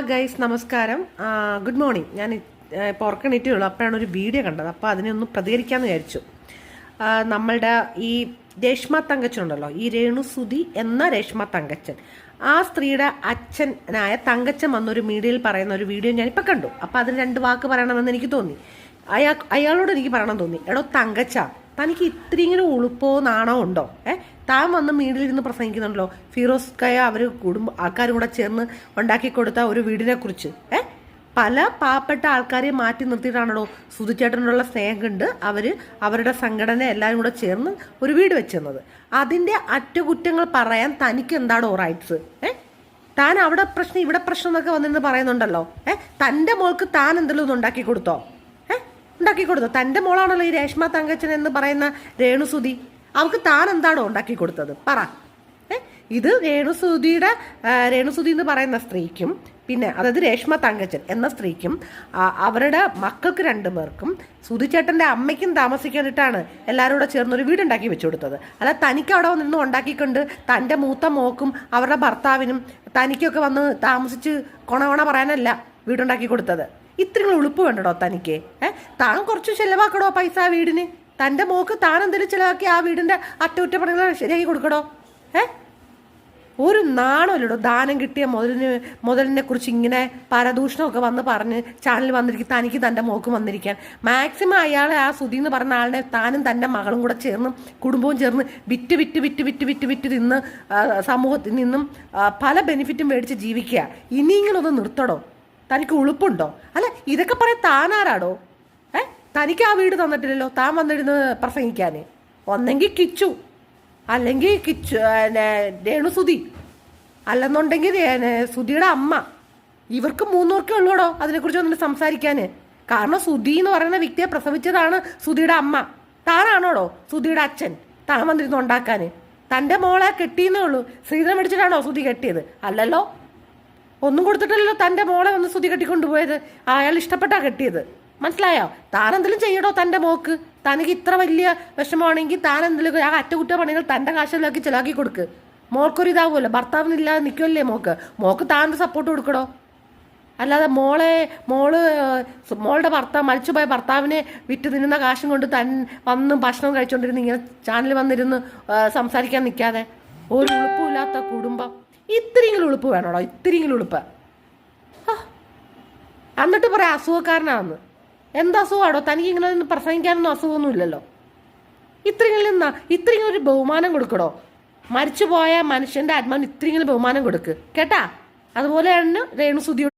Guys നമസ്കാരം. Good morning ഞാൻ ഇപ്പോൾ ഉറക്കണിറ്റേ ഉള്ളൂ അപ്പോഴാണ് ഒരു വീഡിയോ കണ്ടത്. അപ്പോൾ അതിനെ ഒന്ന് പ്രതികരിക്കാമെന്ന് വിചാരിച്ചു. ആ, നമ്മളുടെ ഈ രേഷ്മ തങ്കച്ചൻ ഉണ്ടല്ലോ ഈ രേണുസുതി എന്ന രേഷ്മ തങ്കച്ചൻ. ആ സ്ത്രീയുടെ അച്ഛനായ തങ്കച്ചൻ വന്നൊരു മീഡിയയിൽ പറയുന്ന ഒരു വീഡിയോ ഞാനിപ്പോൾ കണ്ടു. അപ്പോൾ അതിന് രണ്ട് വാക്ക് പറയണമെന്ന് എനിക്ക് തോന്നി. അയാൾ അയാളോട് എനിക്ക് പറയണം തോന്നി. എടോ തങ്കച്ച. തനിക്ക് ഇത്രയെങ്കിലും ഉളുപ്പോ നാണോ ഉണ്ടോ? ഏ? താൻ വന്ന് മീഡിലിരുന്ന് പ്രസംഗിക്കുന്നുണ്ടല്ലോ. ഫിറോസ് കയ അവർ കുടുംബ ആൾക്കാരും കൂടെ ചേർന്ന് ഉണ്ടാക്കി കൊടുത്ത ഒരു വീടിനെ കുറിച്ച് ഏ? പല പാവപ്പെട്ട ആൾക്കാരെ മാറ്റി നിർത്തിയിട്ടാണല്ലോ സുധിച്ചേട്ടനുള്ള സ്നേഹം കണ്ട് അവർ അവരുടെ സംഘടന എല്ലാവരും കൂടെ ചേർന്ന് ഒരു വീട് വെച്ചിരുന്നത് അതിന്റെ അറ്റകുറ്റങ്ങൾ പറയാൻ തനിക്ക് എന്താണോ റൈറ്റ്സ് ഏ? താൻ അവിടെ പ്രശ്നം ഇവിടെ പ്രശ്നം എന്നൊക്കെ വന്നിരുന്ന് പറയുന്നുണ്ടല്ലോ. ഏ? തന്റെ മോൾക്ക് താൻ എന്തെങ്കിലും ഉണ്ടാക്കി കൊടുത്തോ? ഉണ്ടാക്കി കൊടുത്തു? തന്റെ മോളാണല്ലോ ഈ രേഷ്മ തങ്കച്ചൻ എന്ന് പറയുന്ന രേണുസുതി. അവൾക്ക് താൻ എന്താണോ ഉണ്ടാക്കി കൊടുത്തത്? പറ. ഇത് രേണുസുതിയുടെ രേണുസുതി എന്ന് പറയുന്ന സ്ത്രീക്കും പിന്നെ അതായത് രേഷ്മ തങ്കച്ചൻ എന്ന സ്ത്രീക്കും അവരുടെ മക്കൾക്ക് രണ്ടു പേർക്കും സുധിച്ചേട്ടന്റെ അമ്മയ്ക്കും താമസിക്കാനിട്ടാണ് എല്ലാവരും കൂടെ ചേർന്നൊരു വീടുണ്ടാക്കി വെച്ചു കൊടുത്തത്. അല്ല തനിക്ക് അവിടെ നിന്ന് ഉണ്ടാക്കിക്കൊണ്ട് തന്റെ മൂത്ത മോക്കും അവരുടെ ഭർത്താവിനും തനിക്കൊക്കെ വന്ന് താമസിച്ച് കൊണവണ പറയാനല്ല വീടുണ്ടാക്കി കൊടുത്തത്. ഇത്രയും ഉളുപ്പ് വേണ്ടടോ തനിക്ക്? ഏ? താൻ കുറച്ച് ചിലവാക്കടോ പൈസ ആ വീടിന്? തന്റെ മോക്ക് താൻ എന്തെങ്കിലും ചിലവാക്കി ആ വീടിന്റെ അറ്റകുറ്റപ്പണികൾ ശരിയാക്കി കൊടുക്കടോ? ഏ? ഒരു നാണമല്ലടോ ദാനം കിട്ടിയ മുതലിന് മുതലിനെ കുറിച്ച് ഇങ്ങനെ പരദൂഷണമൊക്കെ വന്ന് പറഞ്ഞ് ചാനലിൽ വന്നിരിക്കും തനിക്ക് തന്റെ മോക്കും വന്നിരിക്കാൻ. മാക്സിമം അയാളെ ആ സുധി എന്ന് പറഞ്ഞ ആളിനെ താനും തന്റെ മകളും കൂടെ ചേർന്ന് കുടുംബവും ചേർന്ന് വിറ്റ് വിറ്റ് വിറ്റ് വിറ്റ് വിറ്റ് വിറ്റ് നിന്ന് സമൂഹത്തിൽ നിന്നും പല ബെനിഫിറ്റും മേടിച്ച് ജീവിക്കുക. ഇനിയെങ്കിലും ഒന്ന് നിർത്തടോ? തനിക്ക് ഉളുപ്പുണ്ടോ? അല്ല ഇതൊക്കെ പറയാൻ താനാരാടോ? ഏ? തനിക്ക് ആ വീട് തന്നിട്ടില്ലല്ലോ. താൻ വന്നിരുന്ന് പ്രസംഗിക്കാൻ ഒന്നെങ്കിൽ കിച്ചു. അല്ലെങ്കിൽ കിച്ചു രേണുസുതി. അല്ലെന്നുണ്ടെങ്കിൽ സുധിയുടെ അമ്മ. ഇവർക്ക് മൂന്നൂർക്കേ ഉള്ളൂടോ അതിനെക്കുറിച്ച് ഒന്നും സംസാരിക്കാൻ കാരണം സുധി എന്ന് പറയുന്ന വ്യക്തിയെ പ്രസവിച്ചതാണ് സുധിയുടെ അമ്മ. താനാണോടോ സുധിയുടെ അച്ഛൻ? താൻ വന്നിരുന്ന് ഉണ്ടാക്കാൻ തന്റെ മോളെ കെട്ടിയെന്നേ ഉള്ളൂ. ശ്രീധരൻ മേടിച്ചിട്ടാണോ സുധി കെട്ടിയത്? അല്ലല്ലോ. ഒന്നും കൊടുത്തിട്ടല്ലോ തന്റെ മോളെ ഒന്ന് സ്തുതി കെട്ടിക്കൊണ്ടുപോയത് അയാൾ ഇഷ്ടപ്പെട്ടാ കെട്ടിയത്. മനസ്സിലായോ? താൻ എന്തെങ്കിലും ചെയ്യടോ തന്റെ മോക്ക്. തനിക്ക് ഇത്ര വലിയ വിഷമമാണെങ്കിൽ താൻ എന്തെങ്കിലും ആ അറ്റകുറ്റ പണികൾ തന്റെ കാശിലാക്കി ചിലാക്കി കൊടുക്ക്. മോൾക്കൊരു ഇതാവുമല്ലോ. ഭർത്താവിനില്ലാതെ നിൽക്കുമല്ലേ മോക്ക്. മോക്ക് താന്റെ സപ്പോർട്ട് കൊടുക്കടോ. അല്ലാതെ മോളെ മോൾ മോളുടെ ഭർത്താവ് മരിച്ചുപോയ ഭർത്താവിനെ വിറ്റ് തിന്നുന്ന കാശും കൊണ്ട് തൻ വന്ന് ഭക്ഷണം കഴിച്ചുകൊണ്ടിരുന്ന് ഇങ്ങനെ ചാനൽ വന്നിരുന്ന് സംസാരിക്കാൻ നിൽക്കാതെ. ഒരു ഉളുപ്പുമില്ലാത്ത കുടുംബം. ഇത്തിരിയെങ്കിലും ഉളുപ്പ് വേണോടോ ഇത്രയെങ്കിലും ഉളുപ്പ്. എന്നിട്ട് പറയാം അസുഖക്കാരനാണെന്ന് എന്താ അസുഖമാണോ തനിക്ക് ഇങ്ങനെ പ്രസംഗിക്കാനൊന്നും അസുഖമൊന്നും ഇല്ലല്ലോ ഇത്രയെങ്കിലും എന്നാ ഇത്രയെങ്കിലും ഒരു ബഹുമാനം കൊടുക്കണോ മരിച്ചുപോയ മനുഷ്യന്റെ ആത്മാവിന് ഇത്രയെങ്കിലും ബഹുമാനം കൊടുക്ക്. കേട്ടാ? അതുപോലെയാണ് രേണുസുതിയോട്